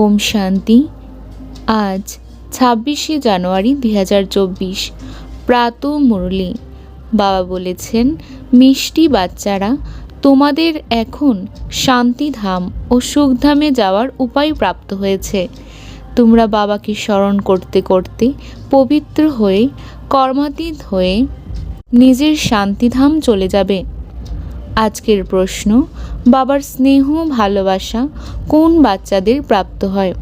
ওম শান্তি। আজ ছাব্বিশে জানুয়ারি দুই হাজার চব্বিশ। প্রাত মুরলি। বাবা বলেছেন, মিষ্টি বাচ্চারা, তোমাদের এখন শান্তিধাম ও সুখধামে যাওয়ার উপায় প্রাপ্ত হয়েছে। তোমরা বাবাকে স্মরণ করতে করতে পবিত্র হয়ে, কর্মাতীত হয়ে নিজের শান্তিধাম চলে যাবে। আজকের প্রশ্ন, বাবার স্নেহ, ভালোবাসা কোন বাচ্চাদের প্রাপ্ত হয়?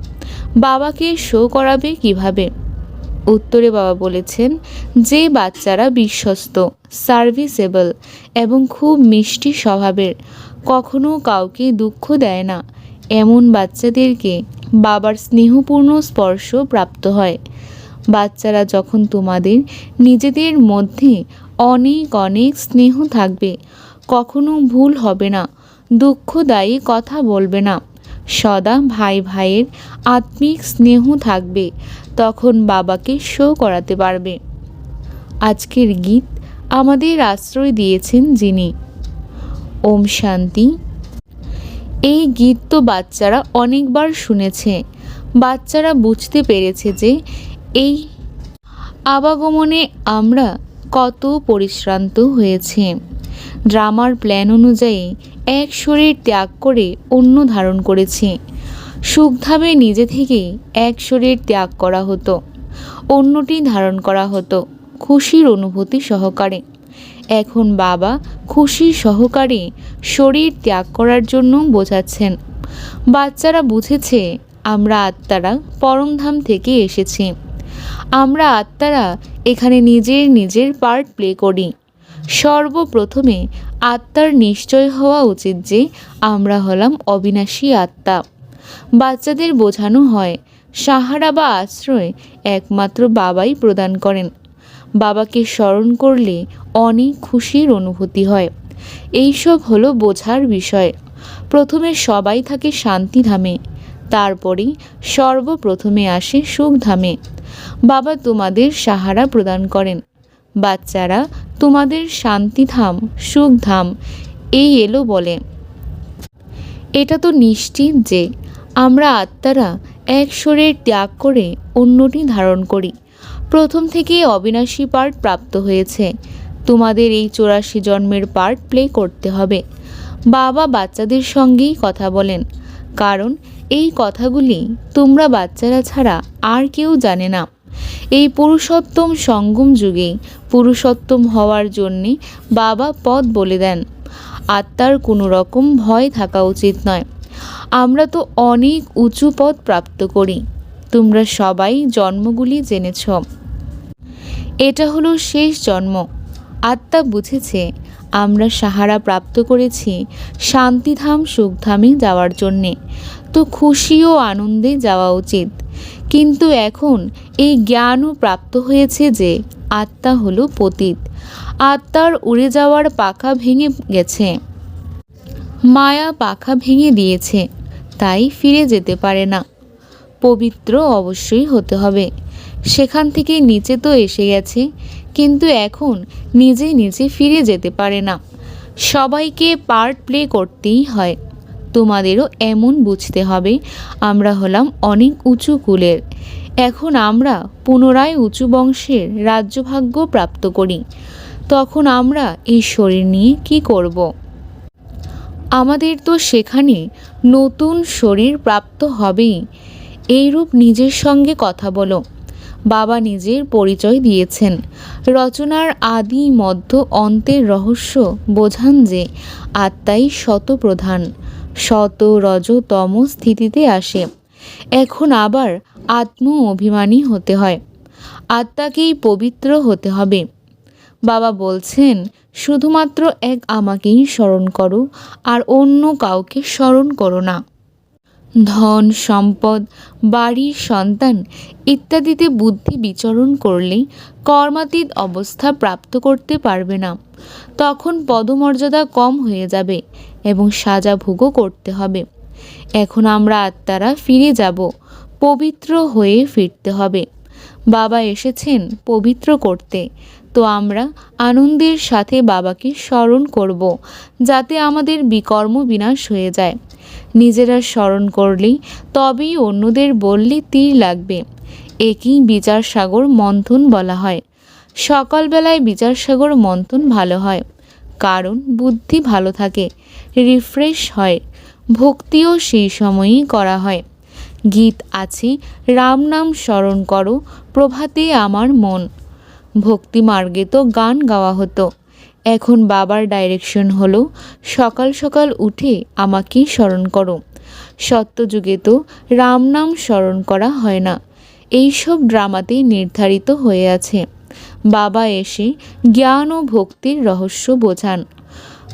বাবাকে শো করাবে কীভাবে? উত্তরে বাবা বলেছেন, যে বাচ্চারা বিশ্বস্ত, সার্ভিসেবল এবং খুব মিষ্টি স্বভাবের, কখনো কাউকে দুঃখ দেয় না। এমন বাচ্চাদেরকে বাবার স্নেহপূর্ণ স্পর্শ প্রাপ্ত হয়। বাচ্চারা যখন তোমাদের নিজেদের মধ্যে অনেক অনেক স্নেহ থাকবে কখনো ভুল হবে না, দুঃখদায়ী কথা বলবে না। সদা ভাই ভাইয়ের আত্মিক স্নেহ থাকবে, তখন বাবাকে শো করাতে পারবে। আজকের গীত আমাদের আশ্রয় দিয়েছেন যিনি। ওম শান্তি। এই গীত তো বাচ্চারা অনেকবার শুনেছে। বাচ্চারা বুঝতে পেরেছে যে এই আবাগমনে আমরা কত পরিশ্রান্ত হয়েছে। ড্রামার প্ল্যান অনুযায়ী এক শরীর ত্যাগ করে অন্য ধারণ করেছি। সুখধামে নিজে থেকেই এক শরীর ত্যাগ করা হতো। অন্যটি ধারণ করা হতো খুশির অনুভূতি সহকারে। এখন বাবা খুশি সহকারে শরীর ত্যাগ করার জন্য বোঝাচ্ছেন। বাচ্চারা বুঝেছে, আমরা আত্মারা পরমধাম থেকে এসেছি। আমরা আত্মারা এখানে নিজের নিজের পার্ট প্লে করি। সর্বপ্রথমে আত্মার নিশ্চয় হওয়া উচিত যে আমরা হলাম অবিনাশী আত্মা। বাচ্চাদের বোঝানো হয়, সাহারা বা আশ্রয় একমাত্র বাবাই প্রদান করেন। বাবাকে স্মরণ করলে অনেক খুশির অনুভূতি হয়। এইসব হলো বোঝার বিষয়। প্রথমে সবাই থাকে শান্তিধামে তারপরেই সর্বপ্রথমে আসে সুখধামে বাবা তোমাদের সাহারা প্রদান করেন। বাচ্চারা তোমাদের শান্তিধাম, সুখধাম, এই এলো বলে। এটা তো নিশ্চিত যে আমরা আত্মারা এক শরীর ত্যাগ করে অন্যটি ধারণ করি। প্রথম থেকে অবিনাশী পার্ট প্রাপ্ত হয়েছে। তোমাদের এই চৌরাশি জন্মের পার্ট প্লে করতে হবে। বাবা বাচ্চাদের সঙ্গেই কথা বলেন। কারণ এই কথাগুলি তোমরা বাচ্চারা ছাড়া আর কেউ জানে না। এই পুরুষোত্তম সঙ্গম যুগে পুরুষোত্তম হওয়ার জন্যে বাবা পথ বলে দেন। আত্মার কোনো রকম ভয় থাকা উচিত নয়। আমরা তো অনেক উঁচু পদ প্রাপ্ত করি। তোমরা সবাই জন্মগুলি জেনেছ। এটা হলো শেষ জন্ম। আত্মা বুঝেছে, আমরা সাহারা প্রাপ্ত করেছি শান্তিধাম সুখধামে যাওয়ার জন্যে। তো খুশি ও আনন্দে যাওয়া উচিত। কিন্তু এখন এই জ্ঞানও প্রাপ্ত হয়েছে যে আত্মা হলো পতীত। আত্মার উড়ে যাওয়ার পাখা ভেঙে গেছে। মায়া পাখা ভেঙে দিয়েছে, তাই ফিরে যেতে পারে না। পবিত্র অবশ্যই হতে হবে। সেখান থেকে নিচে তো এসে গেছে, কিন্তু এখন নিজে নিজে ফিরে যেতে পারে না। সবাইকে পার্ট প্লে করতেই হয়। তোমাদেরও এমন বুঝতে হবে। আমরা হলাম অনেক উঁচু কুলের। এখন আমরা পুনরায় উঁচু বংশের রাজ্যভাগ্য প্রাপ্ত করি। তখন আমরা এই শরীর নিয়ে কি করব? আমাদের তো সেখানে নতুন শরীর প্রাপ্ত হবেই। এইরূপ নিজের সঙ্গে কথা বলো। বাবা নিজের পরিচয় দিয়েছেন। রচনার আদি মধ্য অন্তের রহস্য বোঝান যে আত্মাই শতপ্রধান। শত রজতম স্থিতিতে আসে। এখন আবার আত্ম অভিমানী হতে হয়। আত্মাকেই পবিত্র হতে হবে। বাবা বলছেন, শুধুমাত্র এক আমাকেই স্মরণ করো, আর অন্য কাউকে স্মরণ করো না। ধন, সম্পদ বাড়ির সন্তান ইত্যাদিতে বুদ্ধি বিচরণ করলে কর্মাতীত অবস্থা প্রাপ্ত করতে পারবে না। তখন পদমর্যাদা কম হয়ে যাবে। এবং সাজা ভোগও করতে হবে। এখন আমরা আত্মারা ফিরে যাব, পবিত্র হয়ে ফিরতে হবে। বাবা এসেছেন পবিত্র করতে। তো আমরা আনন্দের সাথে বাবাকে স্মরণ করব, যাতে আমাদের বিকর্ম বিনাশ হয়ে যায়। নিজেরা স্মরণ করলেই তবেই অন্যদের বললে তীর লাগবে। একেই বিচার সাগর মন্থন বলা হয়। সকালবেলায় বিচার সাগর মন্থন ভালো হয়। কারণ বুদ্ধি ভালো থাকে। রিফ্রেশ হয়। ভক্তিও সেই সময়েই করা হয়। গীত আছে, রাম নাম স্মরণ করো, প্রভাতে আমার মন। ভক্তি মার্গে তো গান গাওয়া হতো। এখন বাবার ডাইরেকশন হলো, সকাল সকাল উঠে আমাকে স্মরণ করো। সত্যযুগে তো রাম নাম স্মরণ করা হয় না। এইসব ড্রামাতে নির্ধারিত হয়ে আছে। বাবা এসে জ্ঞান ও ভক্তির রহস্য বোঝান।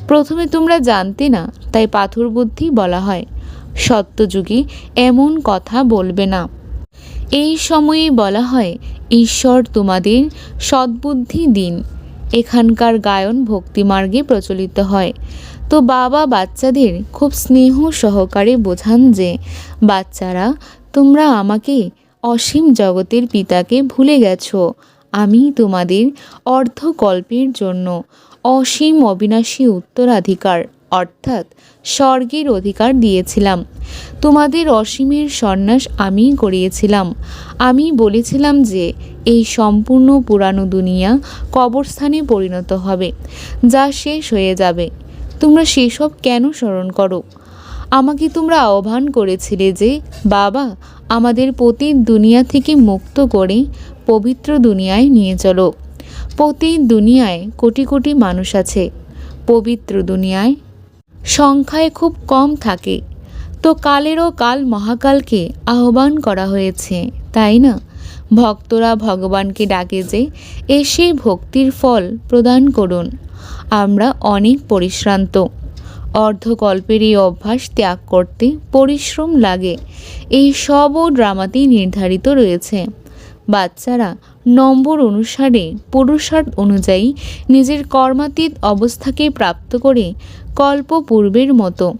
প্রথমে তোমরা জানতে না, তাই পাথর বুদ্ধি বলা হয়। সত্যযুগে এমন কথা বলবে না। এই সময়ে বলা হয়, ঈশ্বর তোমাদের সদ্বুদ্ধি দিন। এখানকার গায়ন ভক্তিমার্গে প্রচলিত হয়। তো বাবা বাচ্চাদের খুব স্নেহ সহকারে বোঝান যে, বাচ্চারা, তোমরা আমাকে অসীম জগতের পিতাকে ভুলে গেছো। আমি তোমাদের অর্ধকল্পের জন্য অসীম অবিনাশী উত্তরাধিকার, অর্থাৎ স্বর্গের অধিকার দিয়েছিলাম। তোমাদের অসীমের সন্ন্যাস আমিই করিয়েছিলাম। আমি বলেছিলাম যে, এই সম্পূর্ণ পুরানো দুনিয়া কবরস্থানে পরিণত হবে, যা শেষ হয়ে যাবে। তোমরা সেসব কেন স্মরণ করো? আমাকে তোমরা আহ্বান করেছিলে যে, বাবা আমাদের পতির দুনিয়া থেকে মুক্ত করে পবিত্র দুনিয়ায় নিয়ে চলো। পতির দুনিয়ায় কোটি কোটি মানুষ আছে। পবিত্র দুনিয়ায় সংখ্যায় খুব কম থাকে। তো কালেরও কাল মহাকালকে আহ্বান করা হয়েছে, তাই না? ভক্তরা ভগবানকে ডাকে যে এসে ভক্তির ফল প্রদান করুন। আমরা অনেক পরিশ্রান্ত। অর্ধকল্পের এই অভ্যাস ত্যাগ করতে পরিশ্রম লাগে। এই সবও ড্রামাতেই নির্ধারিত রয়েছে। বাচ্চারা নম্বর অনুসারে পুরুষার্থ অনুযায়ী নিজের কর্মাতীত অবস্থাকে প্রাপ্ত করে কল্প পূর্বের মতো।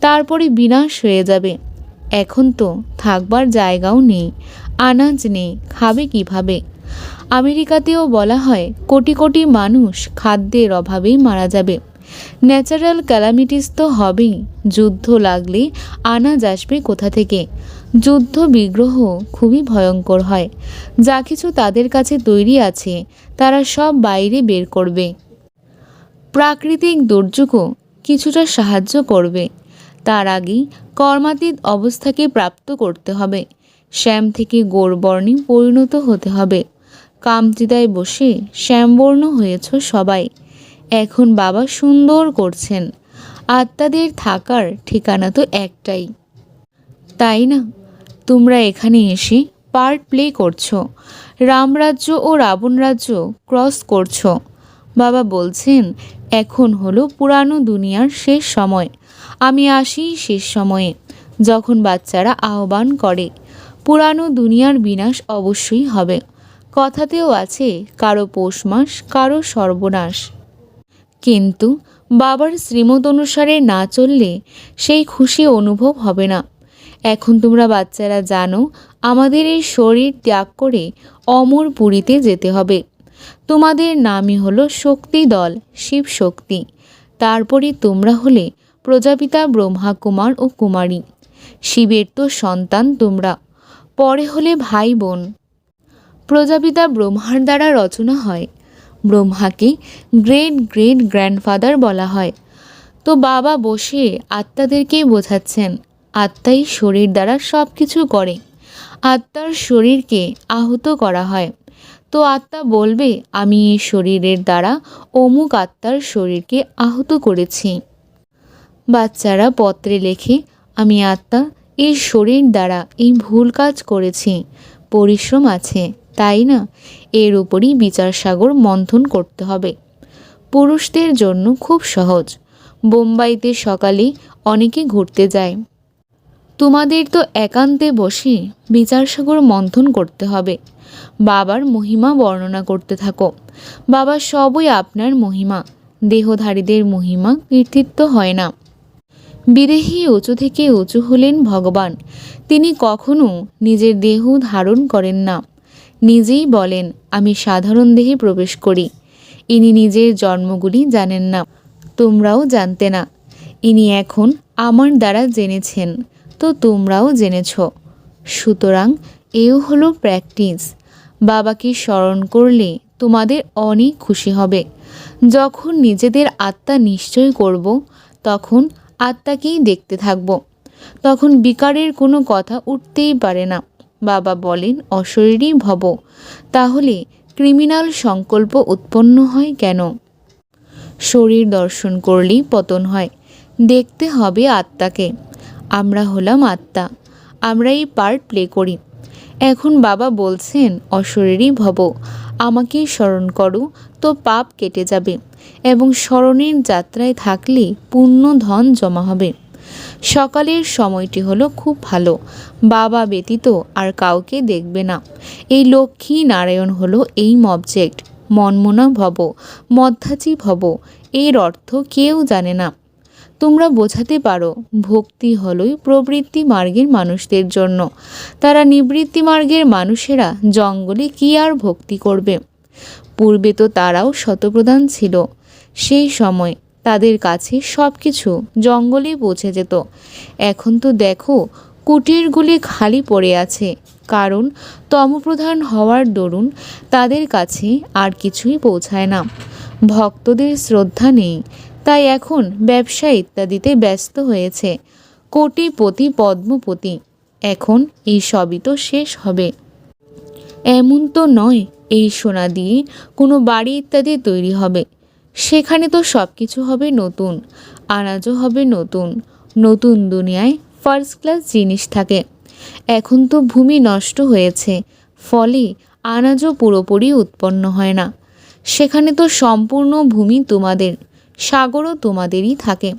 তারপরে বিনাশ হয়ে যাবে। এখন তো থাকবার জায়গাও নেই, আনাজ নেই, খাবে কীভাবে? আমেরিকাতেও বলা হয়, কোটি কোটি মানুষ খাদ্যের অভাবেই মারা যাবে। ন্যাচারাল ক্যালামিটিস তো হবেই, যুদ্ধ লাগলে আনাজ আসবে কোথা থেকে? যুদ্ধ বিগ্রহ খুবই ভয়ঙ্কর হয়। যা কিছু তাদের কাছে তৈরি আছে, তারা সব বাইরে বের করবে। প্রাকৃতিক দুর্যোগও কিছুটা সাহায্য করবে। তার আগেই কর্মাতীত অবস্থাকে প্রাপ্ত করতে হবে। শ্যাম থেকে গোড়বর্ণে পরিণত হতে হবে। কামচিদায় বসে শ্যামবর্ণ হয়েছ সবাই। এখন বাবা সুন্দর করছেন। আত্মাদের থাকার ঠিকানা তো একটাই। তাই না? তোমরা এখানে এসে পার্ট প্লে করছ। রামরাজ্য ও রাবণ রাজ্য ক্রস করছ। বাবা বলছেন, এখন হলো পুরানো দুনিয়ার শেষ সময়। আমি আসি শেষ সময়ে। যখন বাচ্চারা আহ্বান করে, পুরানো দুনিয়ার বিনাশ অবশ্যই হবে। কথাতেও আছে, কারও পৌষ মাস, কারও সর্বনাশ। কিন্তু বাবার শ্রীমত অনুসারে না চললে সেই খুশি অনুভব হবে না। এখন তোমরা বাচ্চারা জানো, আমাদের এই শরীর ত্যাগ করে অমর পুরীতে যেতে হবে। তোমাদের নামই হলো শক্তি দল, শিব শক্তি। তারপরে তোমরা হলে প্রজাপিতা ব্রহ্মা কুমার ও কুমারী। শিবের তো সন্তান তোমরা। পরে হলে ভাই বোন প্রজাপিতা ব্রহ্মার দ্বারা রচনা হয়। ব্রহ্মাকে গ্রেট গ্রেট গ্র্যান্ডফাদার বলা হয়। তো বাবা বসে আত্মাদেরকেই বোঝাচ্ছেন, আত্মাই শরীর দ্বারা সব কিছু করে। আত্মার শরীরকে আহত করা হয়। তো আত্মা বলবে, আমি এই শরীরের দ্বারা অমুক আত্মার শরীরকে আহত করেছি। বাচ্চারা পত্রে লেখে, আমি আত্মা এই শরীর দ্বারা এই ভুল কাজ করেছি। পরিশ্রম আছে। তাই না? এর উপরই বিচার সাগর মন্থন করতে হবে। পুরুষদের জন্য খুব সহজ। বোম্বাইতে সকালে অনেকে ঘুরতে যায়। তোমাদের তো একান্তে বসে বিচারসাগর মন্থন করতে হবে। বাবার মহিমা বর্ণনা করতে থাকো। বাবা সবই আপনার মহিমা। দেহধারীদের মহিমা কীর্তিত্ব হয় না। বিদেহী উঁচু থেকে উঁচু হলেন ভগবান। তিনি কখনো নিজের দেহ ধারণ করেন না। নিজেই বলেন, আমি সাধারণ দেহে প্রবেশ করি। ইনি নিজের জন্মগুলি জানেন না। তোমরাও জানতে না। ইনি এখন আমার দ্বারা জেনেছেন, তো তোমরাও জেনেছ। সুতরাং এও হলো প্র্যাকটিস। বাবাকে স্মরণ করলে তোমাদের অনেক খুশি হবে। যখন নিজেদের আত্মা নিশ্চয় করব, তখন আত্মাকেই দেখতে থাকব। তখন বিকারের কোনো কথা উঠতেই পারে না। বাবা বলেন অশরীরই ভব। তাহলে ক্রিমিনাল সংকল্প উৎপন্ন হয় কেন? শরীর দর্শন করলেই পতন হয়। দেখতে হবে আত্মাকে। আমরা হলাম আত্মা। আমরা এই পার্ট প্লে করি। এখন বাবা বলছেন অশরীরই ভব। আমাকে স্মরণ করো, তো পাপ কেটে যাবে এবং স্মরণের যাত্রায় থাকলে পূর্ণ ধন জমা হবে। সকালের সময়টি হলো খুব ভালো। বাবা ব্যতীত আর কাউকে দেখবে না। এই লক্ষ্মী নারায়ণ হলো এই অবজেক্ট মনমনা ভব, মধ্যাচী ভব, এর অর্থ কেউ জানে না। তোমরা বোঝাতে পারো, ভক্তি হলোই প্রবৃত্তি মার্গের মানুষদের জন্য। তারা নিবৃত্তি মার্গের মানুষেরা জঙ্গলে কি আর ভক্তি করবে? পূর্বে তো তারাও শতপ্রধান ছিল। সেই সময় তাদের কাছে সব কিছু জঙ্গলে পৌঁছে যেত। এখন তো দেখো কুটিরগুলি খালি পড়ে আছে। কারণ তমপ্রধান হওয়ার দরুন তাদের কাছে আর কিছুই পৌঁছায় না। ভক্তদের শ্রদ্ধা নেই, তাই এখন ব্যবসা ইত্যাদিতে ব্যস্ত হয়েছে। কোটিপতি, পদ্মপতি, এখন এই সবই তো শেষ হবে। এমন তো নয়, এই সোনা দিয়ে কোনো বাড়ি ইত্যাদি তৈরি হবে। সেখানে তো সব কিছু হবে নতুন, আনাজও হবে নতুন নতুন দুনিয়ায় ফার্স্ট ক্লাস জিনিস থাকে। এখন তো ভূমি নষ্ট হয়েছে, ফলে আনাজও পুরোপুরি উৎপন্ন হয় না। সেখানে তো সম্পূর্ণ ভূমি তোমাদের, সাগরও তোমাদেরই থাকে।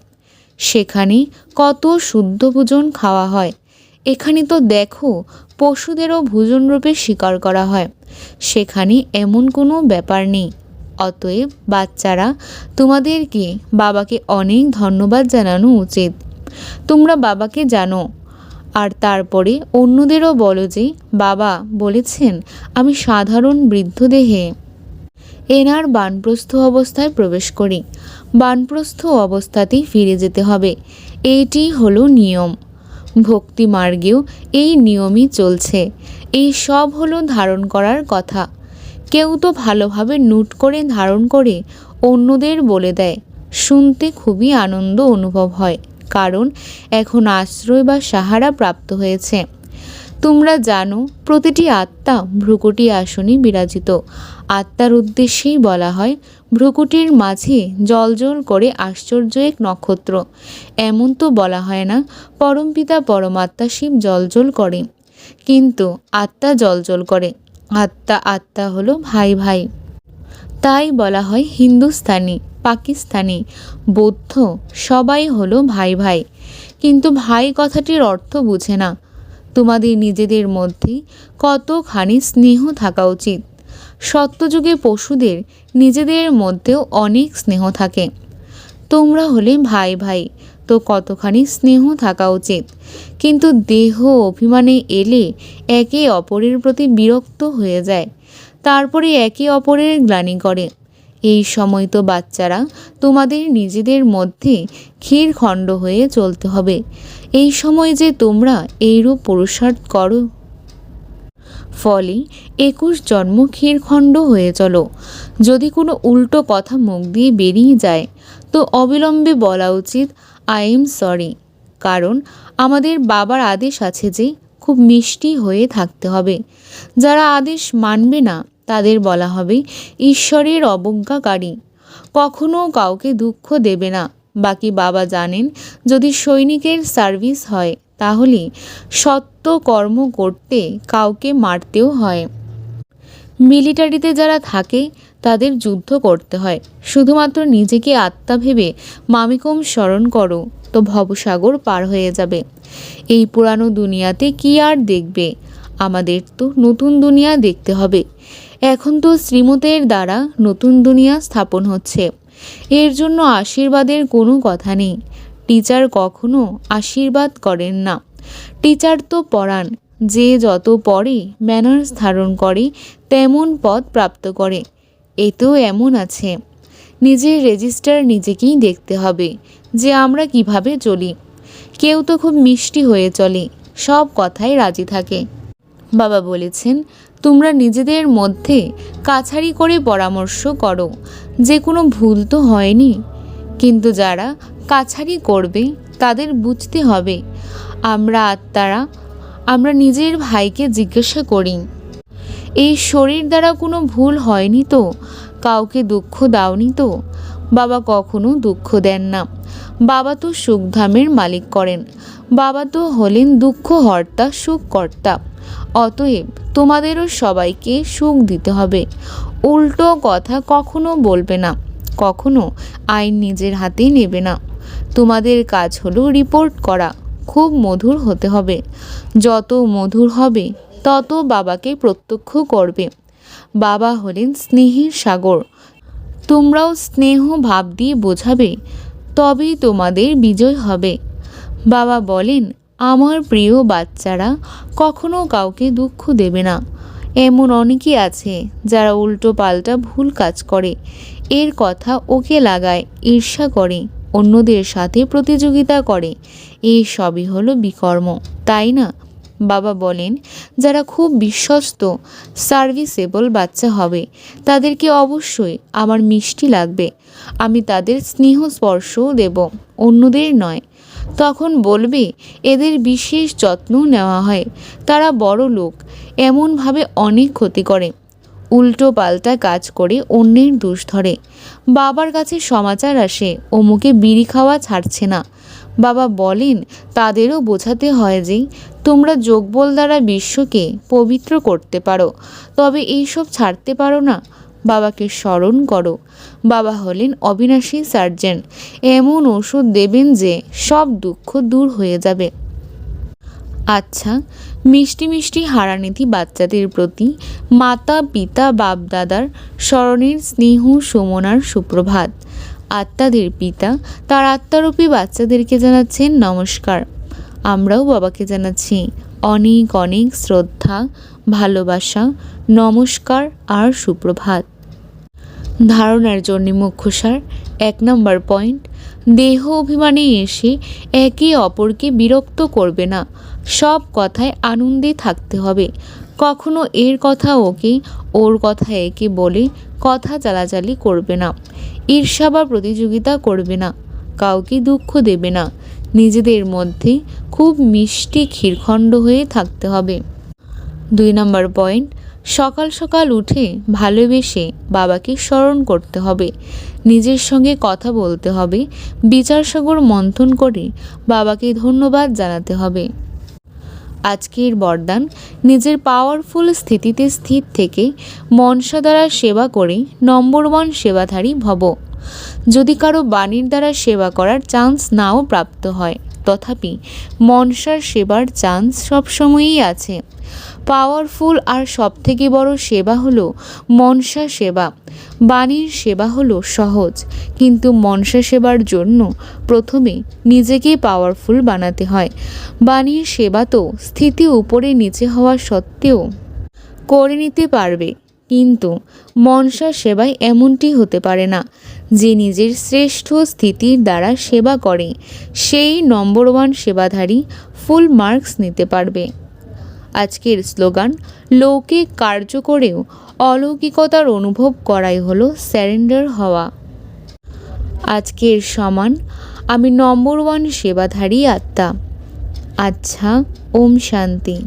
সেখানে কত শুদ্ধ ভোজন খাওয়া হয়। এখানে তো দেখো, পশুদেরও ভোজনরূপে শিকার করা হয়। সেখানে এমন কোনো ব্যাপার নেই। অতএব বাচ্চারা তোমাদেরকে বাবাকে অনেক ধন্যবাদ জানানো উচিত? তোমরা বাবাকে জানো। আর তারপরে অন্যদেরও বলো যে, বাবা, বলেছেন, আমি সাধারণ বৃদ্ধ দেহে। এনার বানপ্রস্থ অবস্থায় প্রবেশ করি। বানপ্রস্থ অবস্থাতেই ফিরে যেতে হবে। এইটি হলো নিয়ম। ভক্তি মার্গেও এই নিয়মই চলছে। এই সব হলো ধারণ করার কথা। কেউ তো ভালোভাবে নুট করে, ধারণ করে অন্যদের বলে দেয়। শুনতে খুবই আনন্দ অনুভব হয়, কারণ এখন আশ্রয় বা সাহারা প্রাপ্ত হয়েছে। তোমরা জানো, প্রতিটি আত্মা ভ্রুকুটি আসনে বিরাজিত। আত্মার উদ্দেশ্যেই বলা হয়, ভ্রুকুটির মাঝে জলজল করে আশ্চর্য এক নক্ষত্র। এমন তো বলা হয় না, পরমপিতা পরমাত্মা শিব জলজল করে। কিন্তু আত্মা জলজল করে। আত্মা আত্মা হলো ভাই ভাই। তাই বলা হয় হিন্দুস্তানি, পাকিস্তানি, বৌদ্ধ, সবাই হলো ভাই ভাই। কিন্তু ভাই কথাটির অর্থ বুঝে না। তোমাদের নিজেদের মধ্যে কতখানি স্নেহ থাকা উচিত? সত্যযুগে পশুদের নিজেদের মধ্যেও অনেক স্নেহ থাকে। তোমরা হলে ভাই ভাই। তো কতখানি স্নেহ থাকা উচিত। কিন্তু দেহ অভিমানে এলে একে অপরের প্রতি বিরক্ত হয়ে যায়। তারপরে একে অপরের গ্লানি করে। এই সময় তো বাচ্চারা তোমাদের নিজেদের মধ্যে ক্ষীরখণ্ড হয়ে চলতে হবে। এই সময় যে তোমরা এইরূপ পুরুষার্থ করো। ফলে একুশ জন্ম ক্ষীরখণ্ড হয়ে চলো। যদি কোনো উল্টো কথা মুখ দিয়ে বেরিয়ে যায়, তো অবিলম্বে বলা উচিত আই এম সরি কারণ আমাদের বাবার আদেশ আছে যে খুব মিষ্টি হয়ে থাকতে হবে। যারা আদেশ মানবে না, তাদের বলা হবে, ঈশ্বরের অবজ্ঞাকারী। কখনো কাউকে দুঃখ দেবে না। বাকি বাবা জানেন, যদি সৈনিকের সার্ভিস হয়, তাহলে সত্য কর্ম করতে কাউকে মারতেও হয়। মিলিটারিতে যারা থাকে তাদের যুদ্ধ করতে হয়। শুধুমাত্র নিজেকে আত্মা ভেবে মামিকম স্মরণ করো, তো ভবসাগর পার হয়ে যাবে। এই পুরানো দুনিয়াতে কি আর দেখবে? আমাদের তো নতুন দুনিয়া দেখতে হবে। এখন তো শ্রীমতের দ্বারা নতুন দুনিয়া স্থাপন হচ্ছে। এর জন্য আশীর্বাদের কোনো কথা নেই। টিচার কখনো আশীর্বাদ করেন না। টিচার তো পড়ান যে যত পড়ে, ম্যানার্স ধারণ করে, তেমন পদ প্রাপ্ত করে। এতেও এমন আছে। নিজের রেজিস্টার নিজেকেই দেখতে হবে যে আমরা কীভাবে চলি। কেউ তো খুব মিষ্টি হয়ে চলে, সব কথায় রাজি থাকে। বাবা বলেছেন, তোমরা নিজেদের মধ্যে কাছারি করে পরামর্শ করো, যে কোনো ভুল তো হয়নি। কিন্তু যারা কাছারি করবে, তাদের বুঝতে হবে, আমরা আত্মারা, আমরা নিজের ভাইকে জিজ্ঞাসা করি। এই শরীর দ্বারা কোনো ভুল হয়নি তো? কাউকে দুঃখ দাওনি তো? বাবা কখনো দুঃখ দেন না। বাবা তো সুখধামের মালিক করেন। বাবা তো হলেন দুঃখ হর্তা সুখকর্তা। অতএব তোমাদেরও সবাইকে সুখ দিতে হবে। উল্টো কথা কখনো বলবে না। কখনো আইন নিজের হাতে নেবে না। তোমাদের কাজ হলো রিপোর্ট করা। খুব মধুর হতে হবে। যত মধুর হবে তত বাবাকে প্রত্যক্ষ করবে। বাবা হলেন স্নেহের সাগর। তোমরাও স্নেহ ভাব দিয়ে বোঝাবে, তবেই তোমাদের বিজয় হবে। বাবা বলেন, আমার প্রিয় বাচ্চারা, কখনো কাউকে দুঃখ দেবে না। এমন অনেকেই আছে যারা উল্টো পাল্টা ভুল কাজ করে। এর কথা ওকে লাগায়, ঈর্ষা করে, অন্যদের সাথে প্রতিযোগিতা করে। এই সবই হলো বিকর্ম, তাই না? বাবা বলেন, যারা খুব বিশ্বস্ত সার্ভিসেবল বাচ্চা হবে, তাদেরকে অবশ্যই আমার মিষ্টি লাগবে। আমি তাদের স্নেহ স্পর্শও দেব, অন্যদের নয়। তখন বলবে, এদের বিশেষ যত্ন নেওয়া হয়। তারা বড় লোক, এমনভাবে অনেক ক্ষতি করে। উল্টো পাল্টা কাজ করে অন্যের দোষ ধরে। বাবার কাছে সমাচার আসে, অমুকে বিড়ি খাওয়া ছাড়ছে না। বাবা বলেন, তাদেরও বোঝাতে হয় যে তোমরা যোগবল দ্বারা বিশ্বকে পবিত্র করতে পারো, তবে এইসব ছাড়তে পারো না। বাবাকে স্মরণ করো। বাবা হলেন অবিনাশী সার্জেন। এমন ওষুধ দেবেন যে সব দুঃখ দূর হয়ে যাবে। আচ্ছা মিষ্টি মিষ্টি হারানিধি বাচ্চাদের প্রতি মাতা, পিতা বাপ দাদার স্মরণের স্নেহ সুমনার সুপ্রভাত। আত্মাদের পিতা, তার আত্মারূপী বাচ্চাদেরকে জানাচ্ছেন নমস্কার। আমরাও বাবাকে জানাচ্ছি অনেক অনেক শ্রদ্ধা, ভালোবাসা, নমস্কার আর সুপ্রভাত। ধারণার জন্য মুখ্যসার এক নম্বর পয়েন্ট, দেহ অভিমানে এসে একে অপরকে বিরক্ত করবে না। সব কথায় আনন্দে থাকতে হবে। কখনো এর কথা ওকে, ওর কথা একে বলে কথা চালাচালি করবে না। ঈর্ষা বা প্রতিযোগিতা করবে না। কাউকে দুঃখ দেবে না। নিজেদের মধ্যে খুব মিষ্টি ক্ষীরখণ্ড হয়ে থাকতে হবে। দুই নম্বর পয়েন্ট, সকাল সকাল উঠে ভালোবেসে বাবাকে স্মরণ করতে হবে। নিজের সঙ্গে কথা বলতে হবে বিচারসাগর মন্থন করে বাবাকে ধন্যবাদ জানাতে হবে। আজকের বরদান নিজের পাওয়ারফুল স্থিতিতে স্থির থেকে মনসা দ্বারা সেবা করে নম্বর ওয়ান সেবাধারী ভব। যদি কারও বাণীর দ্বারা সেবা করার চান্স নাও প্রাপ্ত হয়, তথাপি মনসার সেবার চান্স সবসময়ই আছে। পাওয়ারফুল আর সবথেকে বড় সেবা হলো মনসা সেবা। বাণীর সেবা হলো সহজ, কিন্তু মনসা সেবার জন্য প্রথমে নিজেকে পাওয়ারফুল বানাতে হয়। বাণীর সেবা তো স্থিতি উপরে নিচে হওয়া সত্ত্বেও করে নিতে পারবে, কিন্তু মনসা সেবায় এমনটি হতে পারে না। যে নিজের শ্রেষ্ঠ স্থিতির দ্বারা সেবা করে, সেই নম্বর ওয়ান সেবাধারী ফুল মার্কস নিতে পারবে। আজকের স্লোগান লৌকিক কার্য করেও অলৌকিকতার অনুভব করাই হলো স্যারেন্ডার হওয়া। আজকের সমান, আমি নম্বর ওয়ান সেবাধারী আত্মা। আচ্ছা ওম শান্তি।